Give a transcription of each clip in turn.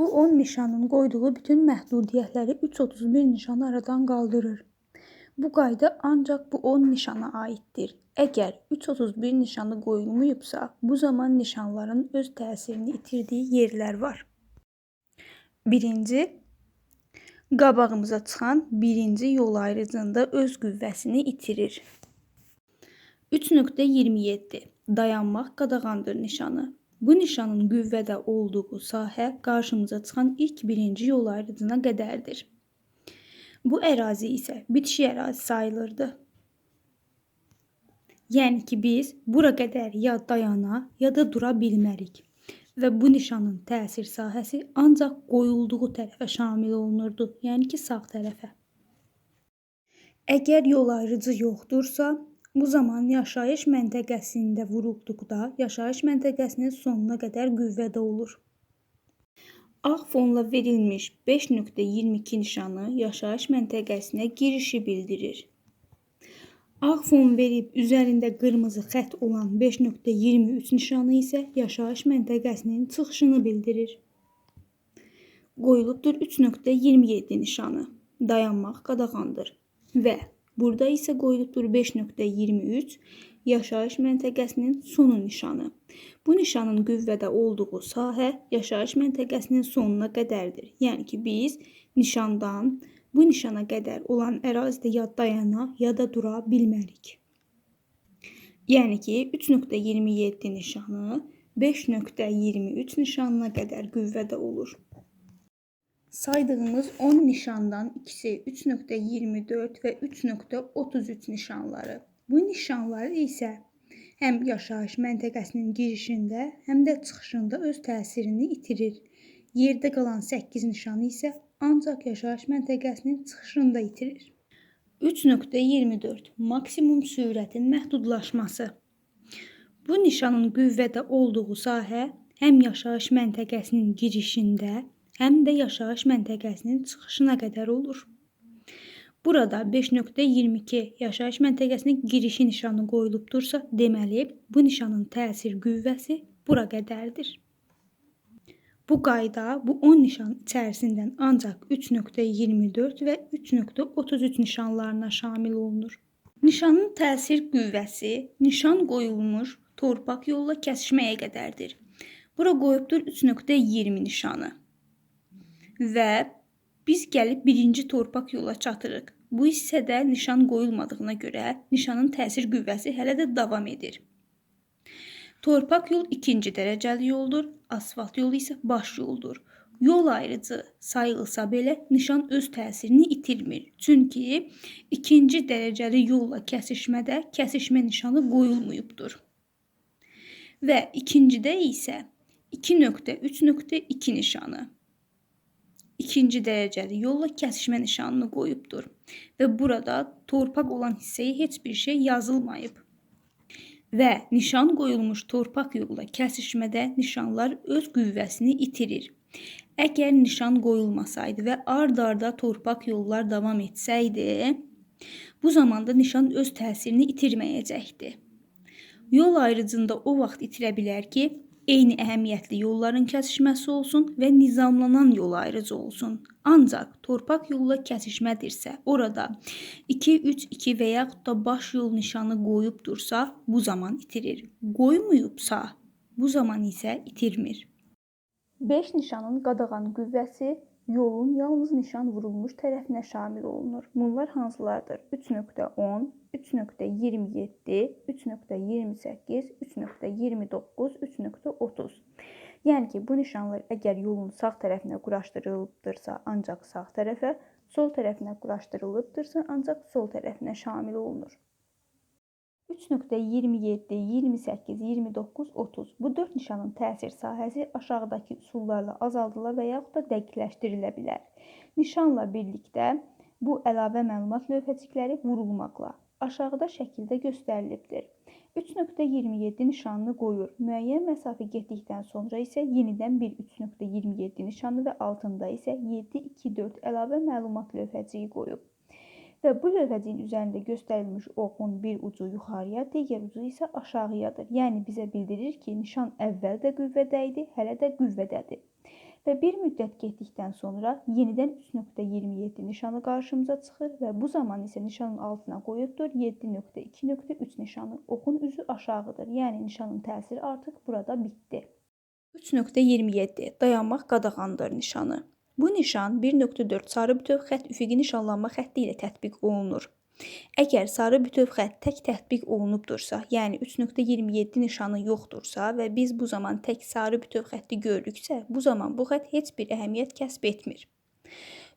Bu 10 nişanın qoyduğu bütün məhdudiyyətləri 331 nişanı aradan qaldırır. Bu qayda ancaq bu 10 nişana aiddir. Əgər 331 nişanı qoyulmayıbsa, bu zaman nişanların öz təsirini itirdiyi yerlər var. Birinci qabağımıza çıxan birinci yol ayrıcında öz qüvvəsini itirir. 3.27 Dayanmaq qadağandır nişanı. Bu nişanın qüvvədə olduğu sahə qarşımıza çıxan ilk birinci yol ayrıcına qədərdir. Bu ərazi isə bitişik ərazi sayılırdı. Yəni ki, biz bura qədər ya dayana, ya da dura bilmərik və bu nişanın təsir sahəsi ancaq qoyulduğu tərəfə şamil olunurdu, yəni ki, sağ tərəfə. Əgər yol ayrıcı yoxdursa, bu zaman yaşayış məntəqəsində vurulduqda yaşayış məntəqəsinin sonuna qədər qüvvədə olur. Ağ fonla verilmiş 5.22 nişanı yaşayış məntəqəsinə girişi bildirir. Ağ fon verib üzərində qırmızı xətt olan 5.23 nişanı isə yaşayış məntəqəsinin çıxışını bildirir. Qoyulubdur 3.27 nişanı. Dayanmaq qadağandır və burada isə qoyulubdur 5.23 yaşayış məntəqəsinin sonu nişanı. Bu nişanın qüvvədə olduğu sahə yaşayış məntəqəsinin sonuna qədərdir. Yəni ki, biz nişandan bu nişana qədər olan ərazidə ya dayana, ya da dura bilmərik. Yəni ki, 3.27 nişanı 5.23 nişanına qədər qüvvədə olur. Saydığımız 10 nişandan ikisi 3.24 və 3.33 nişanları. Bu nişanlar isə həm yaşayış məntəqəsinin girişində, həm də çıxışında öz təsirini itirir. Yerdə qalan 8 nişanı isə ancaq yaşayış məntəqəsinin çıxışında itirir. 3.24 Maksimum sürətin məhdudlaşması. Bu nişanın qüvvədə olduğu sahə həm yaşayış məntəqəsinin girişində, həm də yaşayış məntəqəsinin çıxışına qədər olur. Burada 5.22 yaşayış məntəqəsinin girişi nişanı qoyulubdursa, deməli bu nişanın təsir qüvvəsi bura qədərdir. Bu qayda bu 10 nişan içərisindən ancaq 3.24 və 3.33 nişanlarına şamil olunur. Nişanın təsir qüvvəsi nişan qoyulmuş torpaq yolla kəsişməyə qədərdir. Bura qoyubdur 3.20 nişanı. Və biz gəlib birinci torpaq yola çatırıq. Bu hissədə nişan qoyulmadığına görə nişanın təsir qüvvəsi hələ də davam edir. Torpaq yol ikinci dərəcəli yoldur, asfalt yolu isə baş yoldur. Yol ayrıcı sayılsa belə nişan öz təsirini itirmir. Çünki ikinci dərəcəli yolla kəsişmədə kəsişmə nişanı qoyulmayıbdır. Və ikincidə isə 2.3.2 nişanı ikinci dərəcəli yolla kəsişmə nişanını qoyubdur və burada torpaq olan hissəyə heç bir şey yazılmayıb və nişan qoyulmuş torpaq yolla kəsişmədə nişanlar öz qüvvəsini itirir. Əgər nişan qoyulmasaydı və ard-arda torpaq yollar davam etsəydi, bu zamanda nişan öz təsirini itirməyəcəkdi. Yol ayrıcında o vaxt itirə bilər ki, eyni əhəmiyyətli yolların kəsişməsi olsun və nizamlanan yol ayrıcı olsun. Ancaq torpaq yolla kəsişmədirsə, orada 2, 3, 2 və yaxud da baş yol nişanı qoyubdursa, bu zaman itirir. Qoymayıbsa, bu zaman isə itirmir. 5 nişanın qadağan qüvvəsi yolun yalnız nişan vurulmuş tərəfinə şamil olunur. Bunlar hansılardır? 3.10, 3.27, 3.28, 3.29, 3.30. Yəni ki, bu nişanlar əgər yolun sağ tərəfinə quraşdırılıbdırsa, ancaq sağ tərəfə, sol tərəfinə quraşdırılıbdırsa, ancaq sol tərəfinə şamil olunur. 3.27, 28, 29, 30. Bu 4 nişanın təsir sahəsi aşağıdakı üsullarla azaldıla və yaxud da dəqiqləşdirilə bilər. Nişanla birlikdə bu əlavə məlumat lövhəcikləri vurulmaqla aşağıda şəkildə göstərilibdir. 3.27 nişanını qoyur. Müəyyən məsafə getdikdən sonra isə yenidən bir 3.27 nişanı və altında isə 7, 2, 4 əlavə məlumat lövhəciyi qoyub və bu lövhəciyin üzərində göstərilmiş oxun bir ucu yuxarıya, digər ucu isə aşağıyadır. Yəni bizə bildirir ki, nişan əvvəl də qüvvədə idi, hələ də qüvvədədir. Və bir müddət getdikdən sonra yenidən 3.27 nişanı qarşımıza çıxır və bu zaman isə nişanın altına qoyubdur 7.2.3 nişanı. Oxun üzü aşağıdır. Yəni nişanın təsiri artıq burada bitdi. 3.27 dayanmaq qadağandır nişanı. Bu nişan 1.4 sarı bütöv xətt üfüqi nişanlanma xətti ilə tətbiq olunur. Əgər sarı bütöv xətt tək tətbiq olunubdursa, yəni 3.27 nişanı yoxdursa və biz bu zaman tək sarı bütöv xətti görürüksə, bu zaman bu xətt heç bir əhəmiyyət kəsb etmir.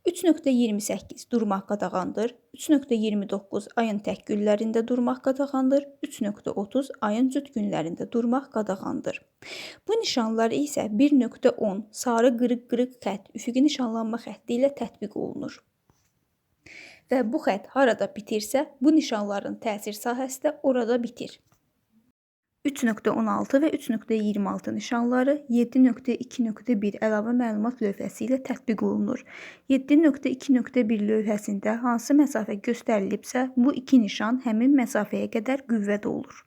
3.28 durmaq qadağandır. 3.29 ayın tək günlərində durmaq qadağandır. 3.30 ayın cüt günlərində durmaq qadağandır. Bu nişanlar isə 1.10 sarı qırıq-qırıq xətt üfüqi nişanlanma xətti ilə tətbiq olunur. Və bu xətt harada bitirsə, bu nişanların təsir sahəsi də orada bitir. 3.16 və 3.26 nişanları 7.2.1 əlavə məlumat lövhəsi ilə tətbiq olunur. 7.2.1 lövhəsində hansı məsafə göstərilibsə, bu iki nişan həmin məsafəyə qədər qüvvədə olur.